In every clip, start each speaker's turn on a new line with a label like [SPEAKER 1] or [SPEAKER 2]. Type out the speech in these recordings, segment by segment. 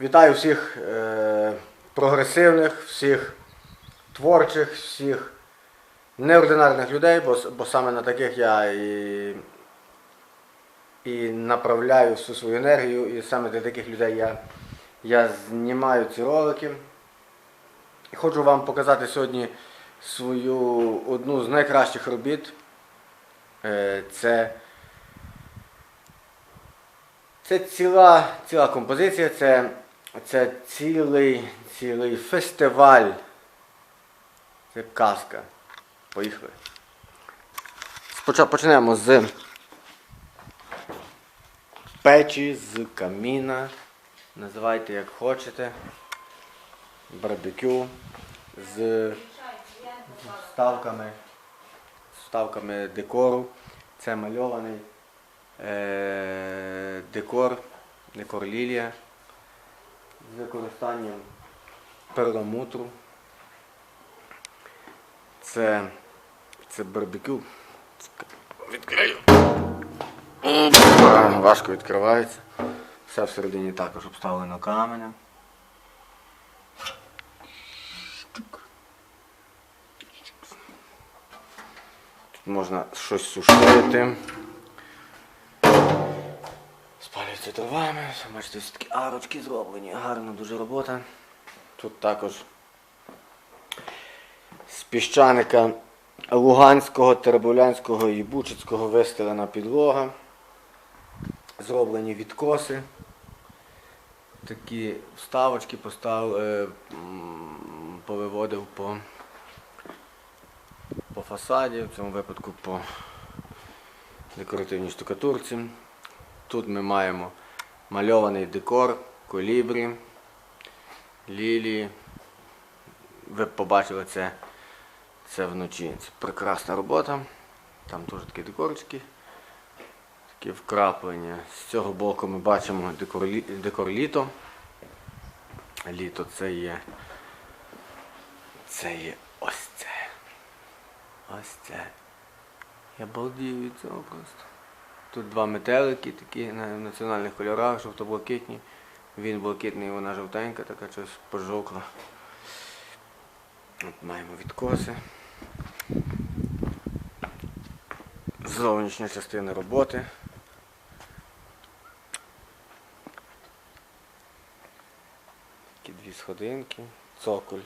[SPEAKER 1] Вітаю всіх е, прогресивних, всіх творчих, всіх неординарних людей, бо, бо саме на таких я і, і направляю всю свою енергію, і саме для таких людей я, я знімаю ці ролики. І хочу вам показати сьогодні свою одну з найкращих робіт. Е, Це, це ціла, ціла композиція, це, це цілий, цілий фестиваль. Це казка. Поїхали. Почнемо з печі, з каміна. Називайте як хочете. Барбекю з вставками, вставками декору. Це мальований е- декор, декор лілія з використанням перламутру. Це, це барбекю. Відкрию. Важко відкривається. Все всередині також обставлено каменем. Тут можна щось сушити. Спалюється дровами. Бачите, ось такі арочки зроблені. Гарна дуже робота. Тут також з піщаника Луганського, Теребулянського і Бучицького вистелена підлога. Зроблені відкоси. Такі вставочки постав, е, повиводив по, по фасаді, в цьому випадку по декоративній штукатурці. Тут ми маємо мальований декор, колібрі, лілії. Ви побачили це, це вночі. Це прекрасна робота. Там теж такі декорчики, такі вкраплення. З цього боку ми бачимо декор, декор літо. Літо це є. Це є ось це. Ось це. Я балдію від цього просто. Тут два метелики такі на національних кольорах, жовто-блакитні. Він блакитний, вона жовтенька, така щось пожовкла. От маємо відкоси. Зовнішня частина роботи. Такі дві сходинки, цоколь.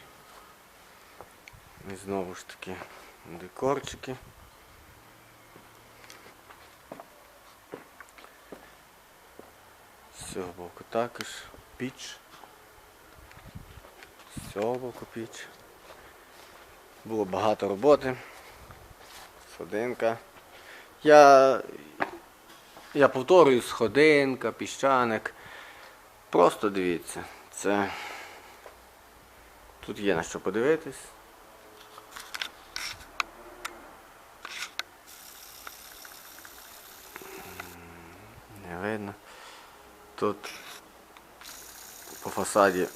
[SPEAKER 1] І знову ж таки декорчики. Цього боку також піч. З цього боку піч. Було багато роботи. Сходинка. Я, я повторюю, сходинка, піщаник. Просто дивіться, це. Тут є на що подивитись. Не видно. Тут по фасаді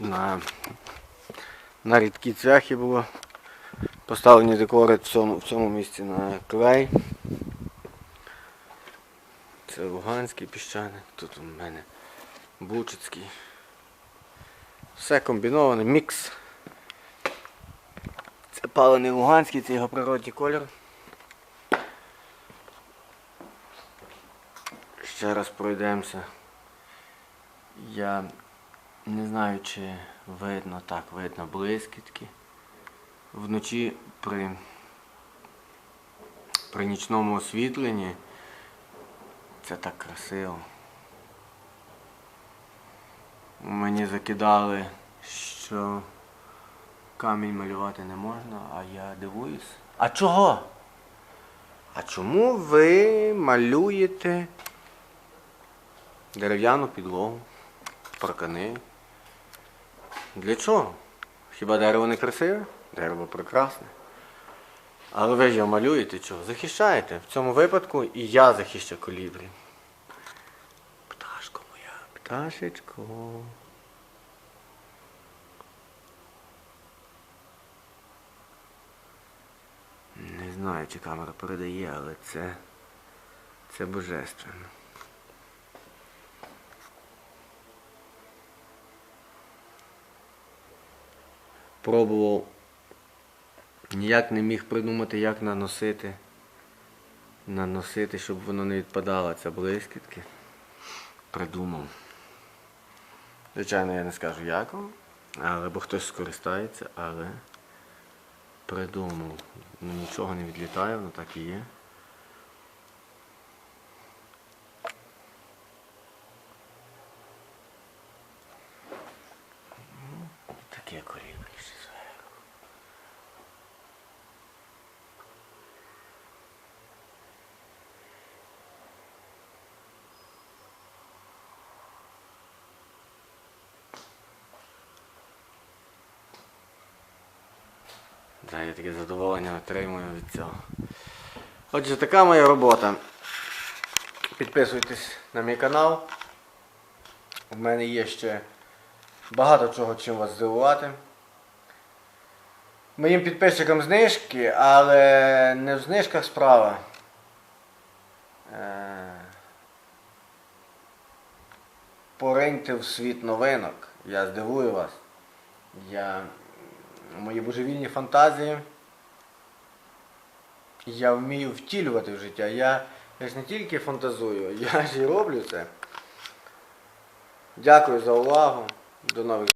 [SPEAKER 1] на, на рідкі цвяхи було поставлені декори в цьому, в цьому місці на клей. Це Луганський піщаник, тут у мене Бучицький. Все комбіноване, мікс. Це палений Луганський, це його природній колір. Ще раз пройдемося. Я не знаю, чи видно, так, видно блискітки. Вночі при, при нічному освітленні це так красиво. Мені закидали, що камінь малювати не можна, а я дивуюсь. А чого? А чому ви малюєте дерев'яну підлогу, паркани? Для чого? Хіба дерево не красиве? Дерево прекрасне. Але ви ж його малюєте чого? Захищаєте. В цьому випадку і я захищу колібрі. Пташко моя, пташечко. Не знаю, чи камера передає, але це. Це божественно. Пробував, ніяк не міг придумати, як наносити. Наносити, щоб воно не відпадало, ця блискітки. Придумав. Звичайно, я не скажу як але бо хтось скористається, але придумав. Ну нічого не відлітає, воно так і є. Ну, Таке корівнище Да, я таке задоволення отримую від цього. Отже, така моя робота. Підписуйтесь на мій канал. У мене є ще багато чого чим вас здивувати. Моїм підписчикам знижки, але не в знижках справа. Е, Пориньте в світ новинок. Я здивую вас. Я... Мої божевільні фантазії. Я вмію втілювати в життя. Я, я ж не тільки фантазую, я ж і роблю це. Дякую за увагу. До нових